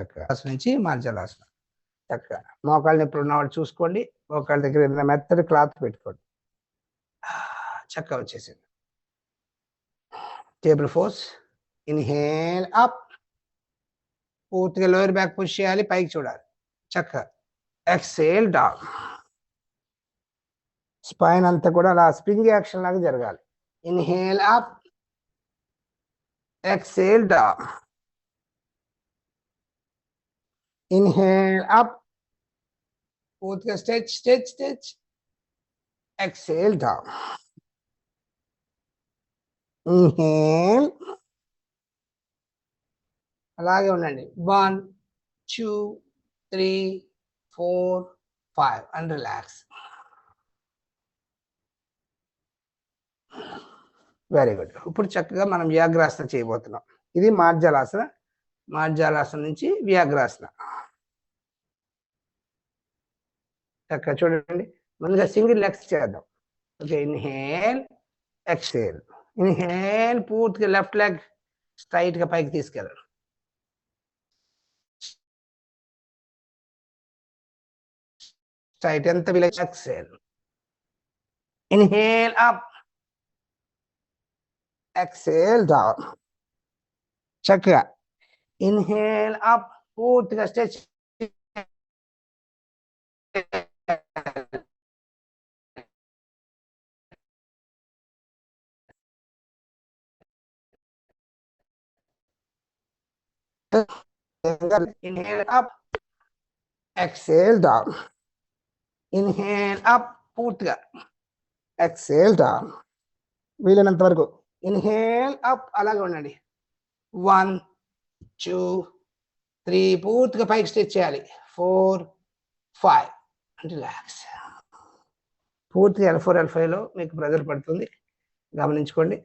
చక్కగా నుంచి మార్జలాసనం. చక్కగా మోకాళ్ళ నొప్పులు ఉన్నవాడు చూసుకోండి మోకాళ్ళ దగ్గర ఏదైనా మెత్తడి క్లాత్ పెట్టుకోండి. చక్కగా వచ్చేసింది. Table force. Inhale up. పూర్తిగా లోయర్ బ్యాక్ పుష్ చేయాలి పైకి చూడాలి. చక్కగా ఎక్సేల్ డౌన్. స్పైన్ అంతా కూడా అలా స్ప్రింగ్ యాక్షన్ లాగా జరగాలి. Inhale up. Exhale down. Inhale up పూర్తిగా stretch stretch stretch. Exhale down. Inhale అలాగే ఉండండి. One two three four five and relax very good ఇప్పుడు చక్కగా మనం వ్యాఘ్రాసన చేయబోతున్నాం. ఇది మార్జాలాసన. మార్జాలాసన నుంచి వ్యాఘ్రాసన. చక్కగా చూడండి ముందుగా సింగిల్ లెగ్స్ చేద్దాం ఓకే ఇన్హేల్ ఎక్సేల్ ఇన్హేల్ పూర్తిగా లెఫ్ట్ లెగ్ స్ట్రైట్గా పైకి తీసుకెళ్ళాలి స్ట్రైట్ ఎంత వీలైతే exhale inhale up exhale down చక్కగా ఇన్హేల్ అప్ పూర్తిగా stretch inhale up. Exhale down. Inhale up. పూర్తిగా ఎక్సేల్ డౌన్ వీలైనంత వరకు. ఇన్హేల్ అప్ అలాగే ఉండండి. వన్ టూ త్రీ పూర్తిగా పైకి స్ట్రెచ్ చేయాలి. ఫోర్ ఫైవ్ రిలాక్స్ పూర్తిగా ఎల్ ఫోర్ ఎల్ ఫైవ్లో మీకు ప్రెజర్ పడుతుంది. గమనించుకోండి.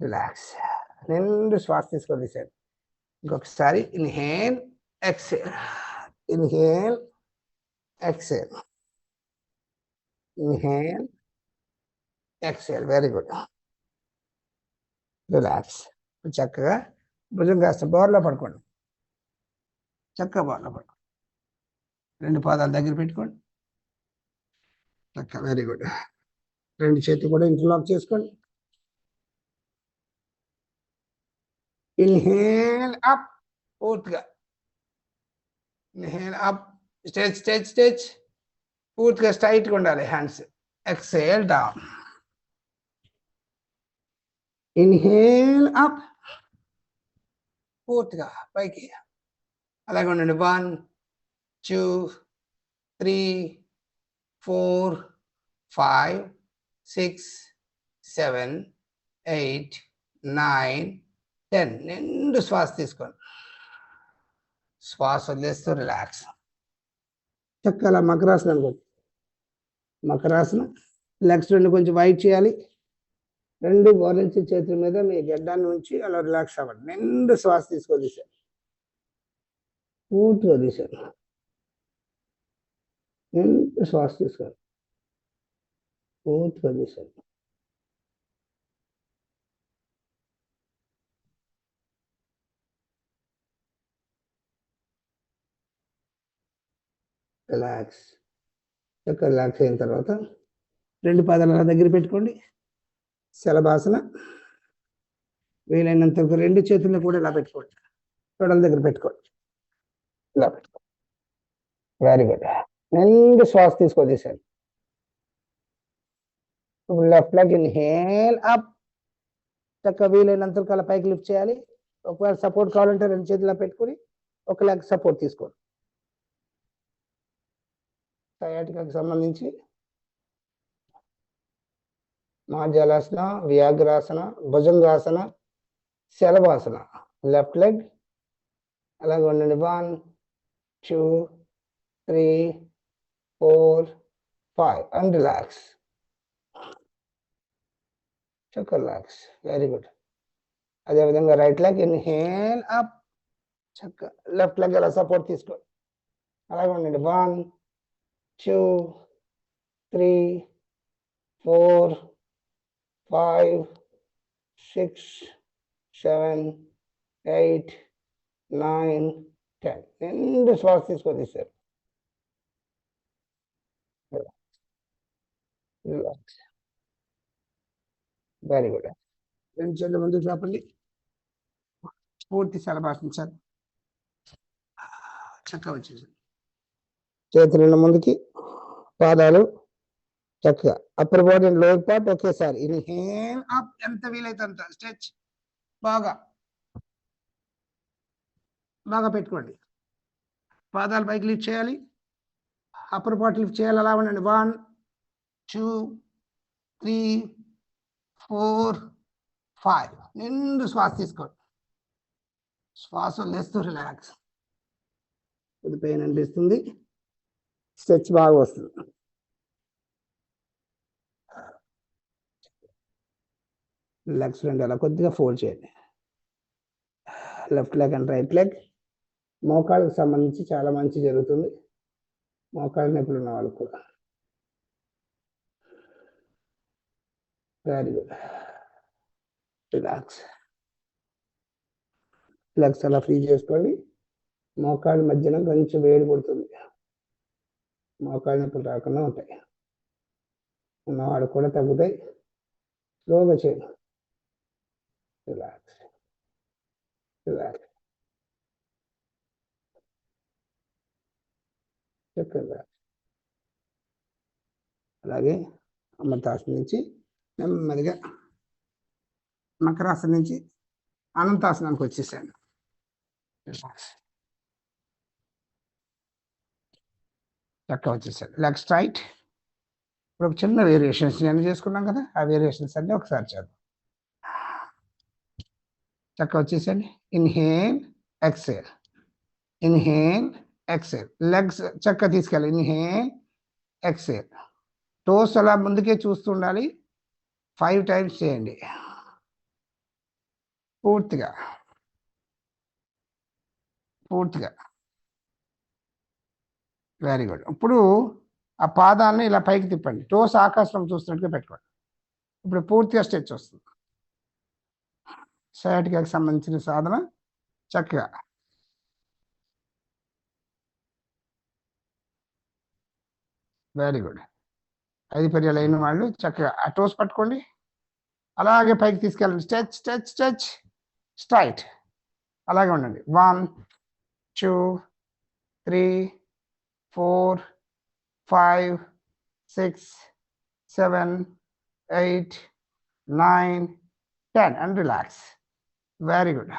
రిలాక్స్ నిండు శ్వాస తీసుకొని తీసాడు ఇంకొకసారి inhale exhale inhale exhale inhale exhale very good relax చక్కగా భుజం కాస్త బోర్లో పడుకోండి. చక్కగా బోర్లో పడుకోండి. రెండు పాదాలు దగ్గర పెట్టుకోండి. చక్క వెరీ గుడ్ రెండు చేతులు కూడా ఇంటర్లాక్ చేసుకోండి. ఇన్హేల్ అప్ పూర్తిగా inhale up stage stage stage పూర్తిగా స్ట్రైట్గా ఉండాలి hands exhale down inhale up పూర్తిగా పైకి అలాగే ఉండండి one two three four five six seven eight nine ten నిండు శ్వాస తీసుకోండి. శ్వాస వదిలేస్తూ రిలాక్స్ చక్కల మకరాసనం అనుకోండి మకరాసన. లెగ్స్ రెండు కొంచెం వైట్ చేయాలి. రెండు గోరించి చేతుల మీద మీ గడ్డాన్ని ఉంచి అలా రిలాక్స్ అవ్వండి. నిండు శ్వాస తీసుకొని తీశారు పూర్తిగా తీశారు నిండు శ్వాస తీసుకోండి. పూర్తిగా తీశారు రిలాక్స్ చక్కగా రిలాక్స్ అయిన తర్వాత రెండు పాదాలు అలా దగ్గర పెట్టుకోండి. శలభాసన. వీలైనంత రెండు చేతుల్లో కూడా ఇలా పెట్టుకోండి. తొడల దగ్గర పెట్టుకోండి. ఇలా పెట్టుకోండి. వెరీ గుడ్ నిండు శ్వాస తీసుకోదీశాను ఇప్పుడు లెఫ్ట్ లెగ్ ఇన్హేల్ అప్ చక్కగా వీలైనంత అలా పైకి లిఫ్ట్ చేయాలి. ఒకవేళ సపోర్ట్ కావాలంటే రెండు చేతులు పెట్టుకొని ఒక లెగ్ సపోర్ట్ తీసుకోండి. సయాటికాకి సంబంధించి మార్జాలాసన వ్యాఘ్రాసన భుజంగాసన శలభాసన. లెఫ్ట్ లెగ్ అలాగే ఉండండి. One two three four five. And relax. చక్క రిలాక్స్. Very good. అదేవిధంగా రైట్ లెగ్ ఇన్హేల్ అప్. చక్క. లెఫ్ట్ లెగ్ అలా సపోర్ట్ తీసుకోండి. అలాగే ఉండండి. One two, three, four, five, six, seven, eight nine ten రెండు శ్వాస తీసుకొని తీశారు వెరీ గుడ్ రెండు చేతుల ముందు చాపండి పూర్తి సెలబాసించాలి చక్కగా వచ్చేసారు. చేతులు రెండు ముందుకి. పాదాలు చక్కగా upper body and lower part ఒకేసారి. ఇన్హేల్ అప్ ఎంత వీలైతే అంత. స్ట్రెచ్ బాగా. బాగా పెట్టుకోండి. పాదాలు పైకి లిఫ్ట్ చేయాలి. అప్పర్ పార్ట్ లిఫ్ట్ చేయాలి. అలా ఉండండి. One two three four five నిండు శ్వాస తీసుకోండి. శ్వాస లేస్తూ రిలాక్స్ ఇది పెయిన్ అనిపిస్తుంది. స్ట్రెచ్ బాగా వస్తుంది లెగ్స్ రెండు అలా కొద్దిగా ఫోల్డ్ చేయండి left leg and right leg మోకాళ్ళకి సంబంధించి చాలా మంచి జరుగుతుంది. మోకాళ్ళ నొప్పులు ఉన్న వాళ్ళకు కూడా. వెరీ గుడ్ రిలాక్స్ లెగ్స్ అలా ఫ్రీ చేసుకోండి. మోకాళ్ళ మధ్యన కొంచెం వేడి పుడుతుంది. మోకాళ్ళ నొప్పులు రాకుండా ఉంటాయి. ఉన్నవాడు కూడా తగ్గుతాయి. స్లోగా చేయండి రిలాక్స్. రిలాక్స్. చక్కగా అలాగే అమృతాసనం నుంచి నెమ్మదిగా మకరాసనం నుంచి అనంతాసనానికి వచ్చేసాను. చక్కగా వచ్చేసాడు లెగ్ స్ట్రైట్ ఇప్పుడు ఒక చిన్న వేరియేషన్స్ నేను చేసుకున్నాం కదా ఆ వేరియేషన్స్ అన్నీ ఒకసారి చేద్దాం. చక్కగా వచ్చేసండి inhale exhale inhale exhale legs చక్కగా తీసుకెళ్ళి ఇన్హేల్ ఎక్సేల్ టోస్ అలా ముందుకే చూస్తుండాలి ఫైవ్ టైమ్స్ చేయండి. పూర్తిగా. పూర్తిగా. వెరీ గుడ్ ఇప్పుడు ఆ పాదాలను ఇలా పైకి తిప్పండి. టోస్ ఆకాశం చూస్తున్నట్టుగా పెట్టుకోండి. ఇప్పుడు పూర్తిగా స్ట్రెచ్ వస్తుంది. సయాటికాకి సంబంధించిన సాధన చక్కగా. వెరీ గుడ్ ఐదు పర్యాలు అయిన వాళ్ళు చక్కగా ఆ టోస్ పట్టుకోండి. అలాగే పైకి తీసుకెళ్ళండి. స్ట్రెచ్ స్ట్రెచ్ స్ట్రెచ్ స్ట్రైట్ అలాగే ఉండండి. One two three four five six seven eight nine ten. And relax very good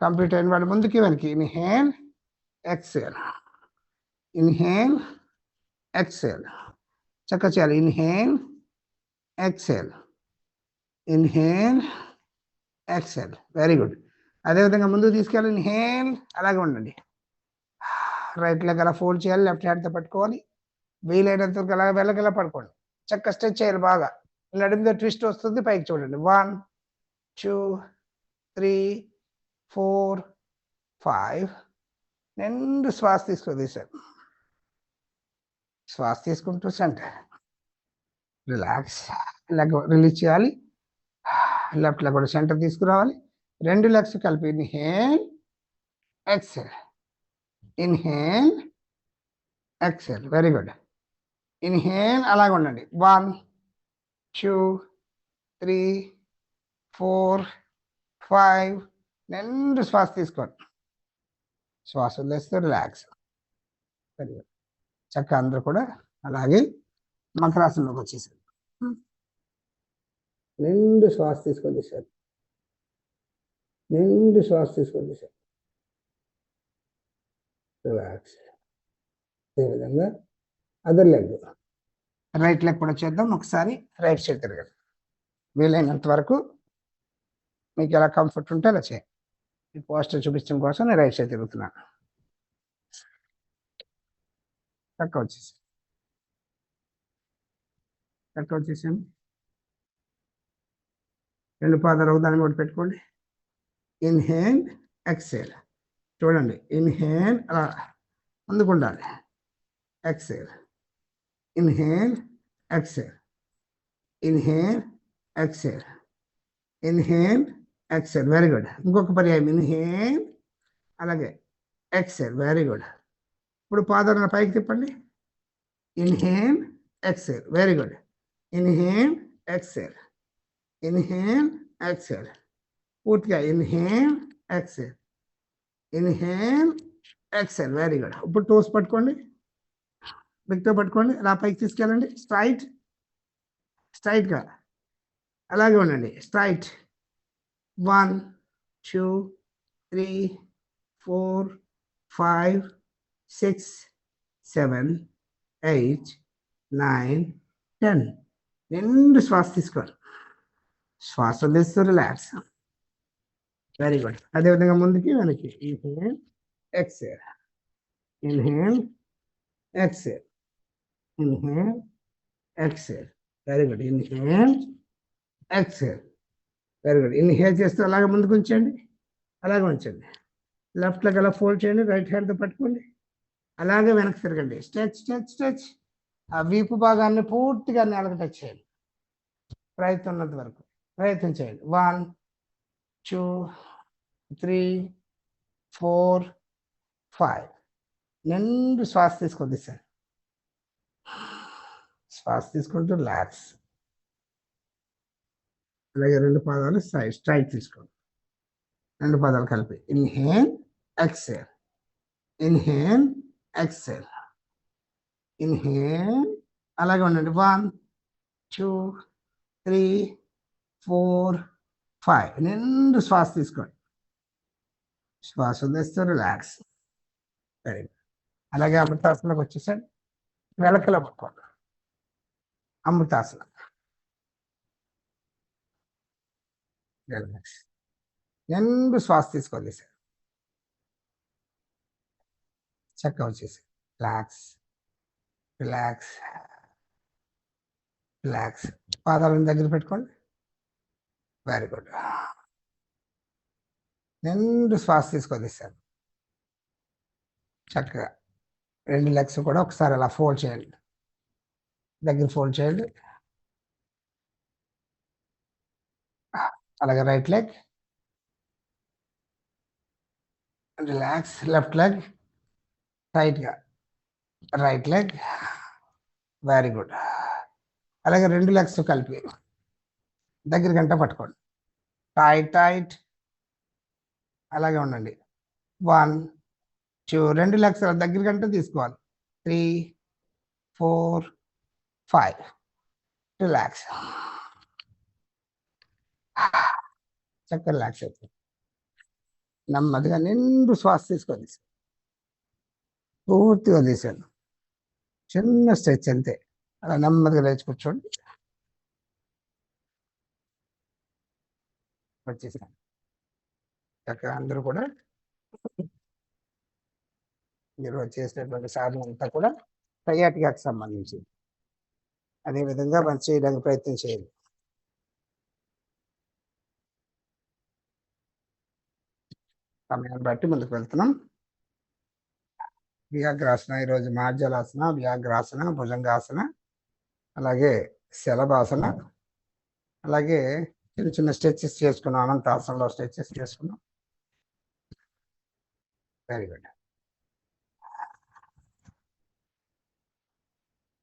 complete అయిన వాడు ముందుకి వెనక్కి. ఇన్హేల్ ఎక్సేల్ ఇన్హేల్ ఎక్సేల్ చక్క చేయాలి. Inhale exhale inhale exhale very good అదేవిధంగా ముందుకు తీసుకెళ్ళి ఇన్హేల్ అలాగే ఉండండి. రైట్ లెగ్ అలా ఫోల్డ్ చేయాలి లెఫ్ట్ హ్యాండ్తో పట్టుకోవాలి. వీలైనంత వరకు అలా వెళ్ళగల పడుకోండి. చక్క స్ట్రెచ్ చేయాలి బాగా. నడి ట్విస్ట్ వస్తుంది పైకి చూడండి. One two three four five. నిండు శ్వాస తీసుకొని సార్ శ్వాస తీసుకుంటూ సెంటర్. రిలాక్స్. లెగ్ రిలీజ్ చేయాలి. లెఫ్ట్ లెగ్ కూడా సెంటర్ తీసుకురావాలి. రెండు లెగ్స్ కలిపి inhale. Exhale. Inhale exhale very good inhale అలాగ ఉండండి. One two three four five రెండు శ్వాస తీసుకోండి. శ్వాస వదిలేస్తే రిలాక్స్ వెరీ గుడ్ చక్క అందరూ కూడా అలాగే మకరాసనంలోకి వచ్చేసారు. Hmm. నిండు శ్వాస తీసుకొని తీశారు నిండు శ్వాస తీసుకొని తీశారు రిలాక్స్ అదేవిధంగా అదర్ లెగ్ రైట్ లెగ్ కూడా చేద్దాం. ఒకసారి రైట్ సైడ్ తిరగండి. వీలైనంత వరకు మీకు ఎలా కంఫర్ట్ ఉంటే అలా చేయండి. ఈ పోస్టర్ చూపించడం కోసం నేను రైట్ సైడ్ తిరుగుతున్నాను చక్క వచ్చేసి చక్క వచ్చేసాను రెండు పాదాలు దాన్ని కూడా పెట్టుకోండి. ఇన్హేల్ ఎక్సేల్ చూడండి. ఇన్హేల్ అలా అందుకుండాలి. Exhale inhale exhale inhale exhale inhale exhale very good ఇంకొక పర్యాయం. ఇన్హేల్ అలాగే ఎక్సేల్ వెరీ గుడ్ ఇప్పుడు పాదాలను పైకి తిప్పండి. Inhale exhale very good inhale exhale inhale exhale పూర్తిగా inhale exhale inhale exhale very good ఇప్పుడు టోస్ పట్టుకోండి. బిగ్తో పట్టుకోండి. అలా పైకి తీసుకెళ్ళండి. స్ట్రైట్ స్ట్రైట్గా అలాగే ఉండండి. Straight one two three four five six seven eight nine ten రెండు శ్వాస తీసుకోండి శ్వాస వదిలేస్తూ రిలాక్స్ వెరీ గుడ్ అదేవిధంగా ముందుకి వెనక్కి inhale exhale inhale exhale inhale exhale very good inhale exhale very good inhale చేస్తూ అలాగే ముందుకు ఉంచండి. అలాగే ఉంచండి. లెఫ్ట్ లెగ్ అలా ఫోల్డ్ చేయండి. రైట్ హ్యాండ్తో పట్టుకోండి. అలాగే వెనక్కి తిరగండి. స్ట్రెచ్ స్ట్రెచ్ స్ట్రెచ్ ఆ వీపు భాగాన్ని పూర్తిగా నేలకు టచ్ చేయండి. ప్రయత్నం ఉన్నంత వరకు ప్రయత్నం చేయండి. One two three four five నిండు శ్వాస తీసుకొద్ది సార్. శ్వాస తీసుకుంటూ లాక్స్ అలాగే రెండు పాదాలు స్ట్రైట్ స్ట్రైట్ తీసుకోండి. రెండు పదాలు కలిపి. ఇన్హేన్ ఎక్సేల్. ఇన్హేన్ ఎక్సేల్. ఇన్హేన్ అలాగే ఉండండి. One two three four five నిండు శ్వాస తీసుకోండి. శ్వాస వదిలేస్తూ రిలాక్స్ వెరీ గుడ్ అలాగే అమృతాసనకు వచ్చేసండి. వెలకల పట్టుకోండి అమృతాసనం. రిలాక్స్ నిండు శ్వాస తీసుకోండి సార్ చక్కగా వచ్చేసి రిలాక్స్ రిలాక్స్ రిలాక్స్ పాదాలను దగ్గర పెట్టుకోండి. వెరీ గుడ్ నిండు శ్వాస తీసుకోండి సార్ చక్కగా రెండు లెగ్స్ కూడా ఒకసారి అలా ఫోల్డ్ చేయండి. దగ్గర ఫోల్డ్ చేయండి. అలాగే right leg. Relax left leg. టైట్గా రైట్ లెగ్. Very good. అలాగే రెండు లెగ్స్ కలిపి. దగ్గర గంట పట్టుకోండి. టైట్ టైట్ అలాగే ఉండండి. వన్ టూ రెండు లక్షల దగ్గర గంట తీసుకోవాలి. త్రీ ఫోర్ ఫైవ్ రిలాక్స్ చక్కగా రిలాక్స్ అవుతుంది నెమ్మదిగా నిండు శ్వాస తీసుకొని పూర్తిగా తీసాను చిన్న స్ట్రెచ్ అంతే. అలా నెమ్మదిగా లేచి కూర్చోండి. వచ్చేసాను చక్కగా అందరూ కూడా మీరు చేసినటువంటి సాధన అంతా కూడా సయాటికాకి సంబంధించింది. అదేవిధంగా మనం చేయడానికి ప్రయత్నం చేయాలి. సమయాన్ని బట్టి ముందుకు వెళ్తున్నాం. వ్యాఘ్రాసన ఈరోజు మార్జలాసన వ్యాఘ్రాసన భుజంగాసన అలాగే శలభాసన అలాగే చిన్న చిన్న స్ట్రెచెస్ చేసుకున్నాం అనంతాసనలో స్ట్రెచెస్ చేసుకున్నాం. వెరీ గుడ్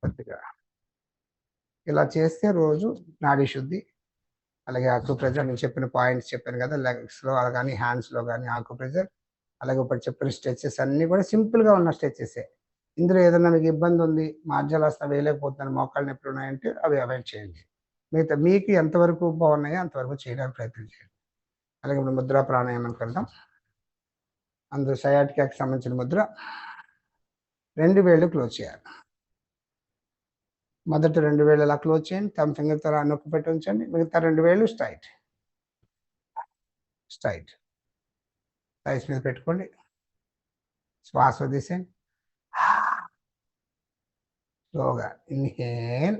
కొద్దిగా ఇలా చేస్తే రోజు నాడీ శుద్ధి అలాగే ఆకు ప్రెజర్ నేను చెప్పిన పాయింట్స్ చెప్పాను కదా లెగ్స్లో కానీ హ్యాండ్స్లో కానీ ఆకు ప్రెజర్ అలాగే ఇప్పుడు చెప్పిన స్ట్రెచెస్ అన్నీ కూడా సింపుల్గా ఉన్న స్ట్రెచెసే ఇందులో ఏదైనా మీకు ఇబ్బంది ఉంది మార్జలాస్త వేయలేకపోతున్నాను మోకాళ్ళు నొప్పులు ఉన్నాయంటే అవి అవాయిడ్ చేయండి. మిగతా మీకు ఎంతవరకు బాగున్నాయో అంతవరకు చేయడానికి ప్రయత్నం చేయండి. అలాగే ఇప్పుడు ముద్ర ప్రాణాయామం అనుకుంటాం అందులో సయాటికాకి సంబంధించిన ముద్ర రెండు వేళ్ళు క్లోజ్ చేయాలి. మొదటి రెండు వేలు అలా క్లోజ్ చేయండి. తమ ఫింగర్తో నొక్కి పెట్టి ఉంచండి. మిగతా రెండు వేలు స్ట్రైట్. స్ట్రైట్. రైస్ మీద పెట్టుకోండి. శ్వాస తీసేయండి స్లోగా. ఇన్హేల్.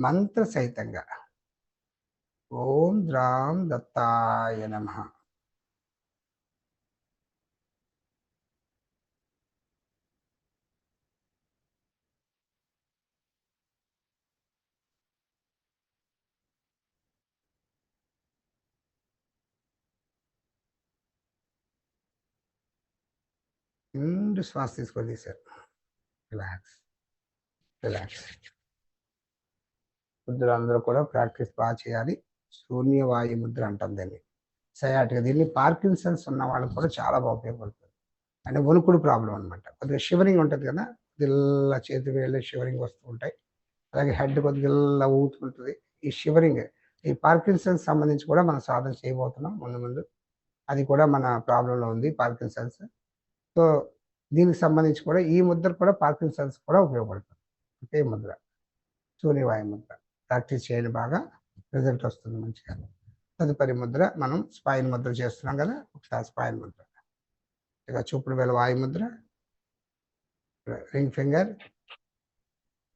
మంత్ర సహితంగా ఓం ద్రాం దత్తాయ నమ. నిండు శ్వాస తీసుకొని తీశారు రిలాక్స్. రిలాక్స్. ముద్ర అందరూ కూడా ప్రాక్టీస్ బాగా చేయాలి. శూన్యవాయు ముద్ర అంటాం దీన్ని. సయాటిగా దీన్ని పార్కిన్సన్స్ ఉన్న వాళ్ళకి కూడా చాలా బాగా ఉపయోగపడుతుంది. అంటే వణుకుడు ప్రాబ్లం అనమాట కొద్దిగా షివరింగ్ ఉంటుంది కదా గిల్ల చేతి వేళ్ళు షివరింగ్ వస్తూ ఉంటాయి. అలాగే హెడ్ కొద్దిగా గిల్ల ఊతుంటుంది ఈ షివరింగ్ ఈ పార్కిన్సన్స్ సంబంధించి కూడా మనం సాధన చేయబోతున్నాం ముందు ముందు. అది కూడా మన ప్రాబ్లంలో ఉంది పార్కిన్సన్స్. సో దీనికి సంబంధించి కూడా ఈ ముద్ర కూడా పార్కిన్సన్స్ కూడా ఉపయోగపడుతుంది. ఒకే ముద్ర. సూర్యవాయు ముద్ర. ప్రాక్టీస్ చేయండి బాగా రిజల్ట్ వస్తుంది మంచిగా. తదుపరి ముద్ర మనం స్పైన్ ముద్ర చేస్తున్నాం కదా ఒకసారి స్పైన్ ముద్ర. ఇక చూపుడు వేల వాయు Mudra ring finger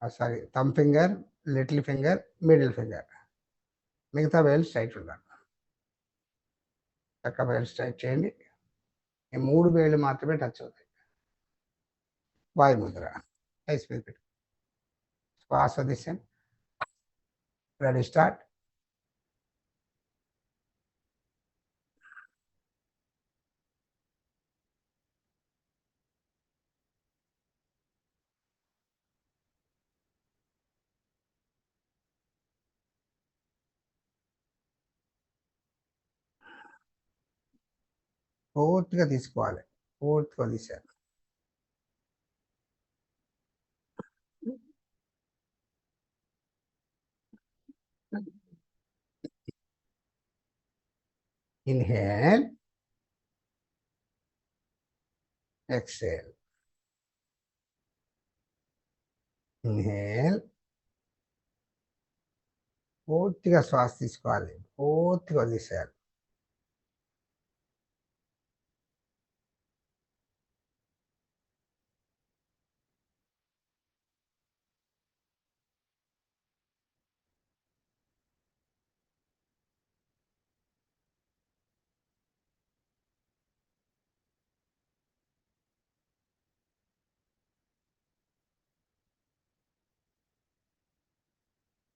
sorry thumb finger little finger middle finger. మిగతా వేలు స్ట్రైట్ ఉండాలి. చక్క వేలు స్ట్రైట్ చేయండి. ఈ మూడు వేలు మాత్రమే టచ్ అవుతాయి. వాయు ముద్ర. ఐస్ మీద పెట్టు. శ్వాస దిశ రెడీ స్టార్ట్ పూర్తిగా తీసుకోవాలి పూర్తిగా తీసారు Inhale. Exhale. Inhale. పూర్తిగా శ్వాస తీసుకోవాలి పూర్తిగా వదిలేసేయాలి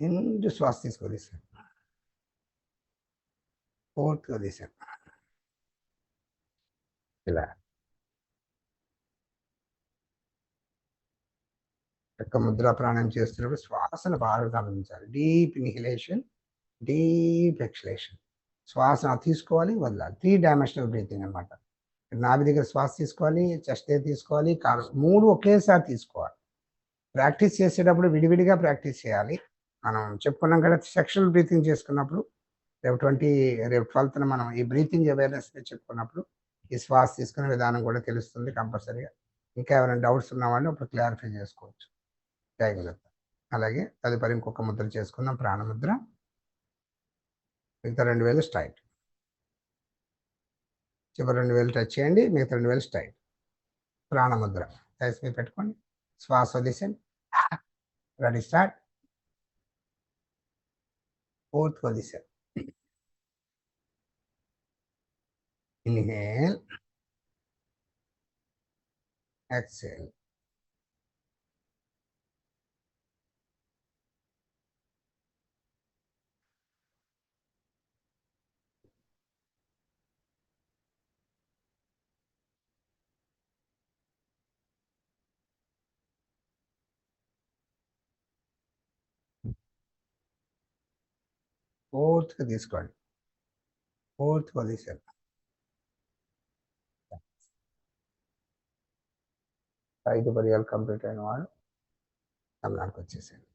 నిండు శ్వాస తీసుకొదిసాను పూర్తిగా వదిలేసాను ఇలా. యొక్క ముద్ర ప్రాణాయం చేస్తున్నప్పుడు శ్వాసను బాగా గమనించాలి. Deep inhalation deep exhalation. శ్వాస తీసుకోవాలి వదలాలి. త్రీ డైమెన్షనల్ బ్రీతింగ్ అనమాట నాభి దగ్గర శ్వాస తీసుకోవాలి చెస్ట్ తీసుకోవాలి కాలు మూడు ఒకేసారి తీసుకోవాలి. ప్రాక్టీస్ చేసేటప్పుడు విడివిడిగా ప్రాక్టీస్ చేయాలి. మనం చెప్పుకున్నాం కదా సెక్షనల్ బ్రీతింగ్ చేసుకున్నప్పుడు రేపు ట్వంటీ రేపు ట్వెల్త్న మనం ఈ బ్రీతింగ్ అవేర్నెస్ చెప్పుకున్నప్పుడు ఈ శ్వాస తీసుకునే విధానం కూడా తెలుస్తుంది కంపల్సరీగా ఇంకా ఎవరైనా డౌట్స్ ఉన్న వాళ్ళు ఇప్పుడు క్లారిఫై చేసుకోవచ్చు. జాగ్రత్త అలాగే తదుపరి ఇంకొక ముద్ర చేసుకుందాం ప్రాణముద్ర. మిగతా రెండు వేలు స్ట్రైట్ చివరి రెండు వేలు టచ్ చేయండి మిగతా రెండు వేలు స్ట్రైట్ ప్రాణముద్ర. దయచేసి పెట్టుకోండి. శ్వాస వదిలేసండి రెడీ స్టార్ట్ పూర్తిగా వదిలేసారు ఇన్హేల్ ఎక్సేల్ పూర్తిగా తీసుకోండి. పూర్తిగా వదిలేసారు ఐదు పర్యాలు కంప్లీట్ అయిన వాడు తమిళనాడుకు వచ్చేసాడు.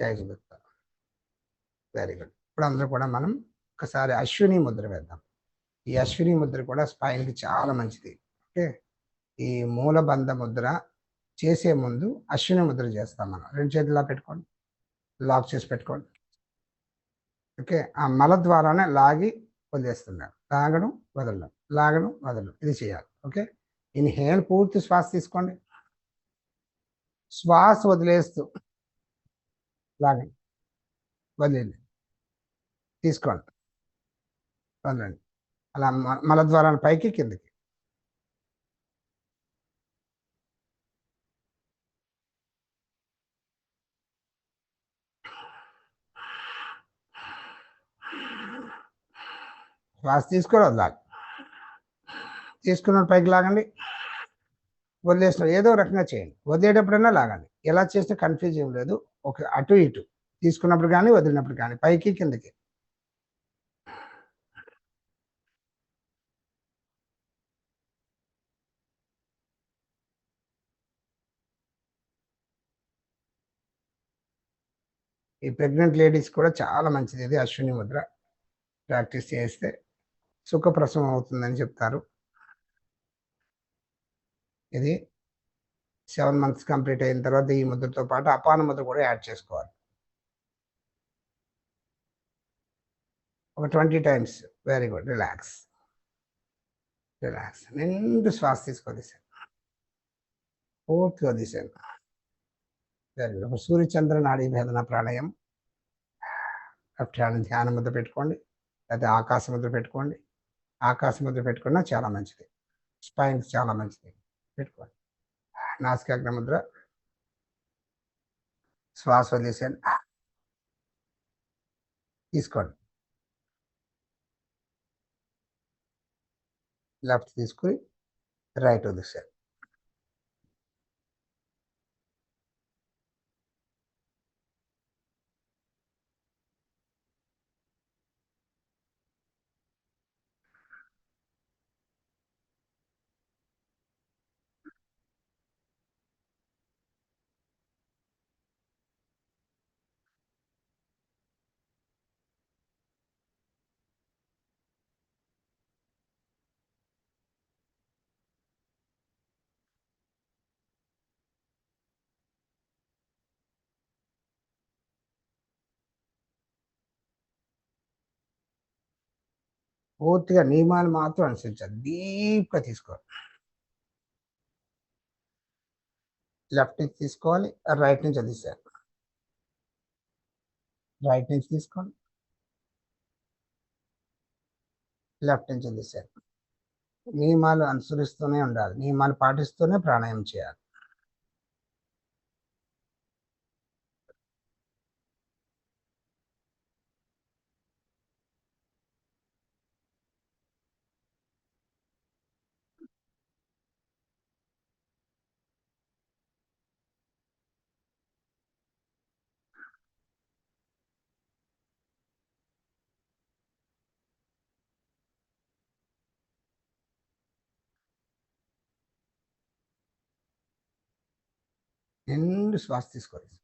జై గుప్తా. వెరీ గుడ్ ఇప్పుడు అందరూ కూడా మనం ఒకసారి అశ్విని ముద్ర వేద్దాం. ఈ అశ్విని ముద్ర కూడా స్పైన్కి చాలా మంచిది. ఓకే? ఈ మూలబంధ ముద్ర చేసే ముందు అశ్విని ముద్ర చేస్తాం మనం. రెండు చేతులా పెట్టుకోండి. లాక్ చేసి పెట్టుకోండి. ఓకే? ఆ మల ద్వారానే లాగి వదిలేస్తున్నారు. లాగడం వదలడం లాగడం వదలడం. ఇది చేయాలి. ఓకే? ఇన్హేల్ పూర్తి శ్వాస తీసుకోండి. శ్వాస వదిలేస్తూ లాగండి. వదిలేండి తీసుకోండి. వదలండి. అలా మల మలద్వారాన్ని పైకి కిందకి. శ్వాస తీసుకొని వదలాలి తీసుకున్న పైకి లాగండి. వదిలేసిన ఏదో రకంగా చేయండి. వదిలేటప్పుడైనా లాగండి. ఎలా చేస్తే కన్ఫ్యూజ్ ఏం లేదు. ఒక అటు ఇటు. తీసుకున్నప్పుడు కానీ వదిలినప్పుడు కానీ పైకి కిందకి. ఈ ప్రెగ్నెంట్ లేడీస్ కూడా చాలా మంచిది. ఇది అశ్విని ముద్ర. ప్రాక్టీస్ చేస్తే సుఖప్రసవం అవుతుందని చెప్తారు. ఇది సెవెన్ మంత్స్ కంప్లీట్ అయిన తర్వాత ఈ ముద్రతో పాటు అపాన ముద్ర కూడా యాడ్ చేసుకోవాలి. ఒక twenty times very good relax relax నిండు శ్వాస తీసుకో సార్ పూర్తిగా తీసాను వెరీ గుడ్ ఒక సూర్యచంద్ర నాడీ భేదన ప్రాణాయం లెఫ్ట్ హ్యాండ్ ధ్యాన ముద్ర పెట్టుకోండి. లేకపోతే ఆకాశ ముద్ర పెట్టుకోండి. ఆకాశ ముద్ర పెట్టుకున్నా చాలా మంచిది. స్పైన్ చాలా మంచిది. పెట్టుకోండి. నాసికాగ్ర ముద్ర శ్వాస వదిలేసాను తీసుకోండి. లెఫ్ట్ తీసుకుని రైట్ వదిలేసాను పూర్తిగా నియమాలు మాత్రం అనుసరించాలి. డీప్గా తీసుకోవాలి. లెఫ్ట్ నుంచి తీసుకోవాలి రైట్ నుంచి వదిలేసారు రైట్ నుంచి తీసుకోండి లెఫ్ట్ నుంచి వదిలేసారు నియమాలు అనుసరిస్తూనే ఉండాలి. నియమాలు పాటిస్తూనే ప్రాణాయామం చేయాలి. నిండు శ్వాస తీసుకోవాలి.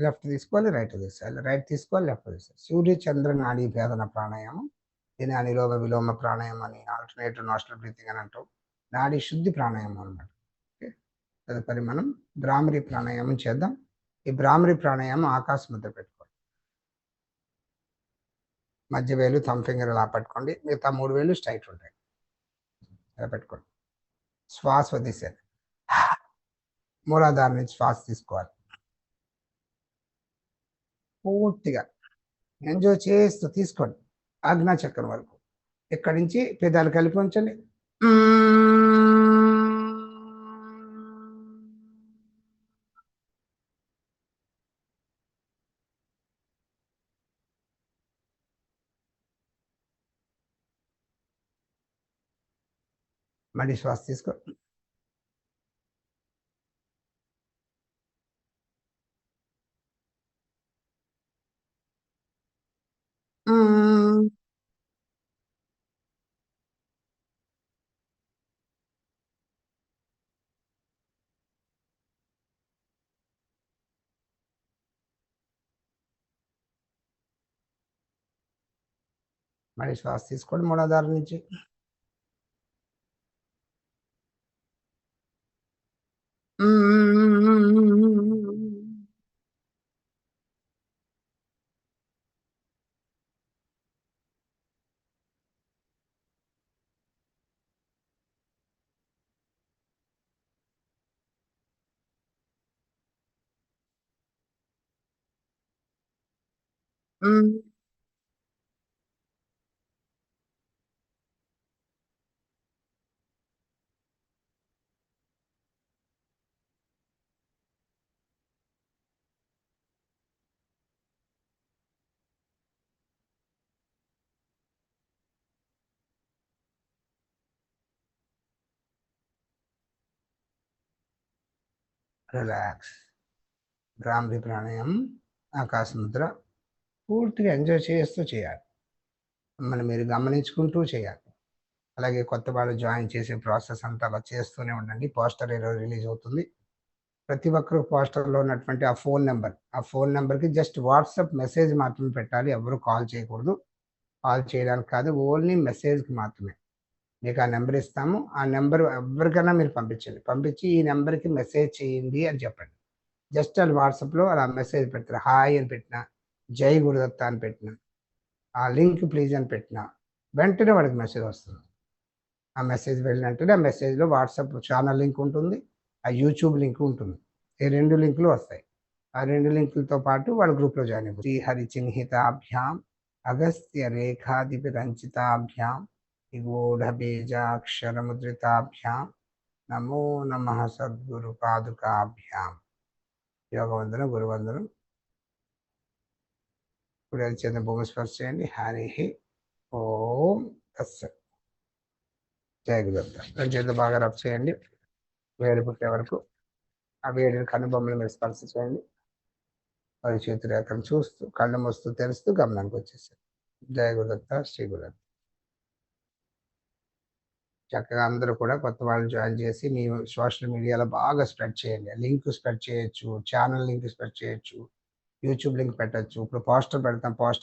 లెఫ్ట్ తీసుకోవాలి రైట్ తీసుకోవాలి. రైట్ తీసుకోవాలి లెఫ్ట్ తీసుకోవాలి. సూర్య చంద్ర నాడీ భేదన ప్రాణాయామం. దీని అనిలోమ విలోమ ప్రాణాయామం అని ఆల్టర్నేటివ్ నాస్టల్ బ్రీతింగ్ అని అంటాం. నాడీ శుద్ధి ప్రాణాయామం అనమాట ఓకే? తదుపరి మనం భ్రామరి ప్రాణాయామం చేద్దాం. ఈ భ్రామరి ప్రాణాయామం ఆకాశ ముద్ర పెట్టుకోండి మధ్య వేలు థమ్ ఫింగర్ ఇలా పట్టుకోండి. మిగతా మూడు వేలు స్ట్రైట్ ఉంటాయి. ఇలా పెట్టుకోండి. శ్వాస వదిలేసారు మూలాధారం నుంచి శ్వాస తీసుకోవాలి పూర్తిగా ఎంజాయ్ చేస్తూ తీసుకోండి. ఆజ్ఞా చక్రం వరకు. ఇక్కడి నుంచి పెదాలు కలిపి ఉంచండి. మళ్ళీ శ్వాస తీసుకో. మరి శ్వాస తీసుకోండి మూలాధార నుంచి Mm-hmm. రిలాక్స్ భ్రామరి ప్రాణాయామం ఆకాశ ముద్ర పూర్తిగా ఎంజాయ్ చేస్తూ చేయాలి. మిమ్మల్ని మీరు గమనించుకుంటూ చేయాలి. అలాగే కొత్త వాళ్ళు జాయిన్ చేసే ప్రాసెస్ అంతా అలా చేస్తూనే ఉండండి. పోస్టర్ ఈరోజు రిలీజ్ అవుతుంది. ప్రతి ఒక్కరు పోస్టర్లో ఉన్నటువంటి ఆ ఫోన్ నెంబర్ ఆ ఫోన్ నెంబర్కి జస్ట్ వాట్సాప్ మెసేజ్ మాత్రమే పెట్టాలి. ఎవరు కాల్ చేయకూడదు. కాల్ చేయడానికి కాదు ఓన్లీ మెసేజ్కి మాత్రమే. మీకు ఆ నెంబర్ ఇస్తాము. ఆ నెంబర్ ఎవరికైనా మీరు పంపించండి. పంపించి ఈ నెంబర్కి మెసేజ్ చేయండి అని చెప్పండి. జస్ట్ వాళ్ళు వాట్సాప్లో అలా మెసేజ్ పెడతారు. హాయ్ అని పెట్టిన జై గురుదత్త అని పెట్టిన ఆ లింక్ ప్లీజ్ అని పెట్టిన వెంటనే వాడికి మెసేజ్ వస్తుంది. ఆ మెసేజ్ వెళ్ళినట్టుగా ఆ మెసేజ్లో వాట్సాప్ ఛానల్ లింక్ ఉంటుంది ఆ యూట్యూబ్ లింక్ ఉంటుంది. ఈ రెండు లింకులు వస్తాయి. ఆ రెండు లింకులతో పాటు వాళ్ళ గ్రూప్లో జాయిన్ అయిపోతుంది శ్రీ హరి చిహ్నితాభ్యాం అగస్త్య రేఖాదిపి రంచితాభ్యాం నిగూఢబీజాక్షరముద్రితాభ్యాం నమో నమ సద్గురు పాదుకాభ్యాం యోగవందనం గురువందనం. ఇప్పుడు అది చిన్న భూమి స్పర్శ చేయండి హరి ఓం తస్సత్ జయ గురుదత్త. రెండు చేతులు బాగా రబ్ చేయండి. వేడి పుట్టే వరకు ఆ వేడిని కనుబొమ్మల మీద స్పర్శ చేయండి. వారి చేతులు రేఖను చూస్తూ కళ్ళు మూస్తూ తెరుస్తూ గమనానికి వచ్చేసారు జయ గురుదత్త శ్రీ గురుదత్త. చక్కగా అందరూ కూడా కొత్త వాళ్ళు జాయిన్ చేసి మీ సోషల్ మీడియాలో బాగా స్ప్రెడ్ చేయండి. లింక్ స్ప్రెడ్ చేయొచ్చు ఛానల్ లింక్ స్ప్రెడ్ చేయొచ్చు యూట్యూబ్ లింక్ పెట్టచ్చు. ఇప్పుడు పోస్టర్ పెడతాం పోస్టర్